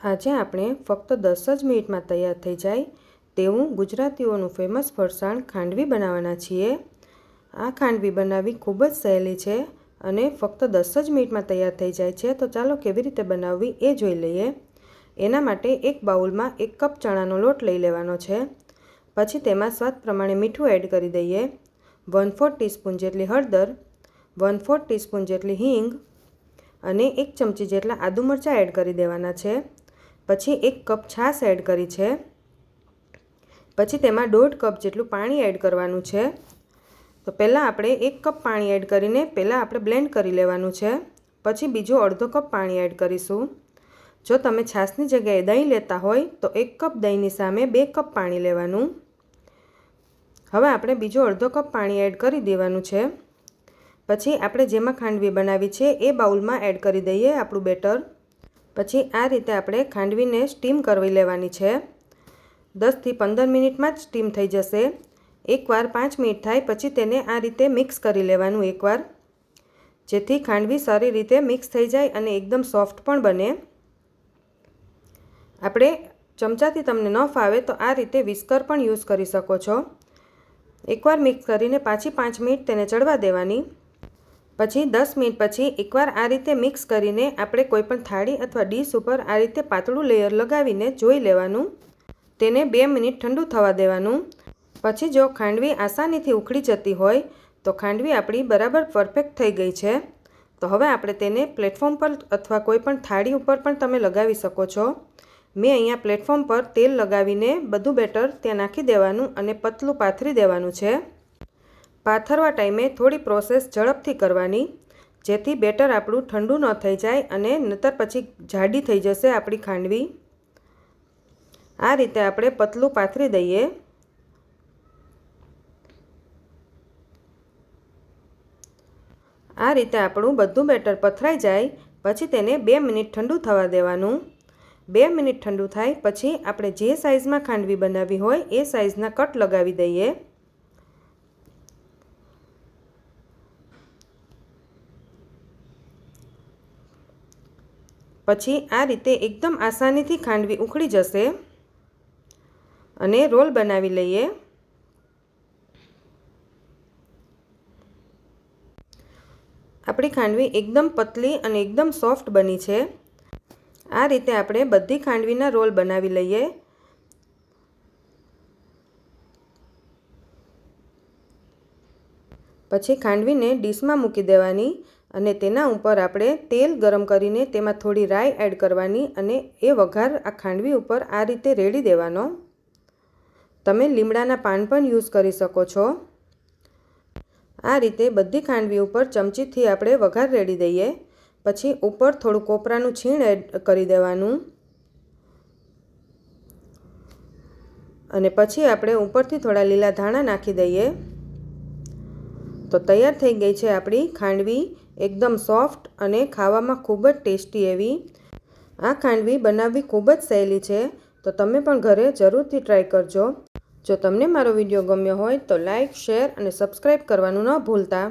આજે આપણે ફક્ત દસ જ મિનિટમાં તૈયાર થઈ જાય તેવું ગુજરાતીઓનું ફેમસ ફરસાણ ખાંડવી બનાવવાના છીએ. આ ખાંડવી બનાવવી ખૂબ જ સહેલી છે અને ફક્ત દસ જ મિનિટમાં તૈયાર થઈ જાય છે, તો ચાલો કેવી રીતે બનાવવી એ જોઈ લઈએ. એના માટે એક બાઉલમાં એક કપ ચણાનો લોટ લઈ લેવાનો છે. પછી તેમાં સ્વાદ પ્રમાણે મીઠું એડ કરી દઈએ. વન ફોર ટીસ્પૂન જેટલી હળદર, વન ફોર ટીસ્પૂન જેટલી હિંગ અને એક ચમચી જેટલા આદુ મરચાં એડ કરી દેવાના છે. પછી એક કપ છાશ એડ કરી છે. પછી તેમાં દોઢ કપ જેટલું પાણી એડ કરવાનું છે. તો પહેલાં આપણે એક કપ પાણી એડ કરીને પહેલાં આપણે બ્લેન્ડ કરી લેવાનું છે. પછી બીજો અડધો કપ પાણી એડ કરીશું. જો તમે છાશની જગ્યાએ દહીં લેતા હોય તો એક કપ દહીંની સામે બે કપ પાણી લેવાનું. હવે આપણે બીજો અડધો કપ પાણી એડ કરી દેવાનું છે. પછી આપણે જેમાં ખાંડવી બનાવી છે એ બાઉલમાં એડ કરી દઈએ આપણું બેટર. પછી આ રીતે આપણે ખાંડવીને સ્ટીમ કરવી લેવાની છે. દસથી પંદર મિનિટમાં જ સ્ટીમ થઈ જશે. એકવાર પાંચ મિનિટ થાય પછી તેને આ રીતે મિક્સ કરી લેવાનું એકવાર. જેથી ખાંડવી સારી રીતે મિક્સ થઈ જાય અને એકદમ સોફ્ટ પણ બને. આપણે ચમચાથી તમને ન ફાવે તો આ રીતે વિસ્કર પણ યુઝ કરી શકો છો. એકવાર મિક્સ કરીને પાછી પાંચ મિનિટ તેને ચડવા દેવાની. પછી દસ મિનિટ પછી એકવાર આ રીતે મિક્સ કરીને આપણે કોઈપણ થાળી અથવા ડીશ ઉપર આ રીતે પાતળું લેયર લગાવીને જોઈ લેવાનું. તેને બે મિનિટ ઠંડુ થવા દેવાનું. પછી જો ખાંડવી આસાનીથી ઉખડી જતી હોય, તો ખાંડવી આપણી બરાબર પરફેક્ટ થઈ ગઈ છે. તો હવે આપણે તેને પ્લેટફોર્મ પર અથવા કોઈપણ થાળી ઉપર પણ તમે લગાવી શકો છો. મેં અહીંયા પ્લેટફોર્મ પર તેલ લગાવીને બધું બેટર ત્યાં નાખી દેવાનું અને પતલું પાથરી દેવાનું છે. પાથરવા ટાઈમે થોડી પ્રોસેસ ઝડપથી કરવાની, જેથી બેટર આપણું ઠંડુ ન થઈ જાય અને નતર પછી જાડી થઈ જશે આપણી ખાંડવી. આ રીતે આપણે પતલું પાથરી દઈએ. આ રીતે આપણું બધું બેટર પથરાઈ જાય, પછી તેને બે મિનિટ ઠંડુ થવા દેવાનું. બે મિનિટ ઠંડુ થાય પછી આપણે જે સાઇઝમાં ખાંડવી બનાવવી હોય એ સાઇઝના કટ લગાવી દઈએ. પછી આ રીતે એકદમ આસાનીથી ખાંડવી ઉખડી જશે. અને રોલ બનાવી લઈએ. આપણી ખાંડવી એકદમ પતલી અને એકદમ સોફ્ટ બની છે. આ રીતે આપણે બધી ખાંડવીના રોલ બનાવી લઈએ. પછી ખાંડવીને ડીશમાં મૂકી દેવાની. અને તેના ઉપર આપણે તેલ ગરમ કરીને તેમાં થોડી રાઈ એડ કરવાની અને એ વઘાર આ ખાંડવી ઉપર આ રીતે રેડી દેવાનો. તમે લીમડાના પાન પણ યુઝ કરી શકો છો. આ રીતે બધી ખાંડવી ઉપર ચમચીથી આપણે વઘાર રેડી દઈએ. પછી ઉપર થોડું કોપરાનું છીણ એડ કરી દેવાનું. અને પછી આપણે ઉપરથી થોડા લીલા ધાણા નાખી દઈએ. તો તૈયાર થઈ ગઈ છે આપણી ખાંડવી. એકદમ સોફ્ટ અને ખાવામાં ખૂબ જ ટેસ્ટી એવી આ ખાંડવી બનાવવી ખૂબ જ સહેલી છે. તો તમે પણ ઘરે જરૂરથી ટ્રાય કરજો. જો તમને મારો વીડિયો ગમ્યો હોય તો લાઇક શેર અને સબસ્ક્રાઈબ કરવાનું ન ભૂલતા.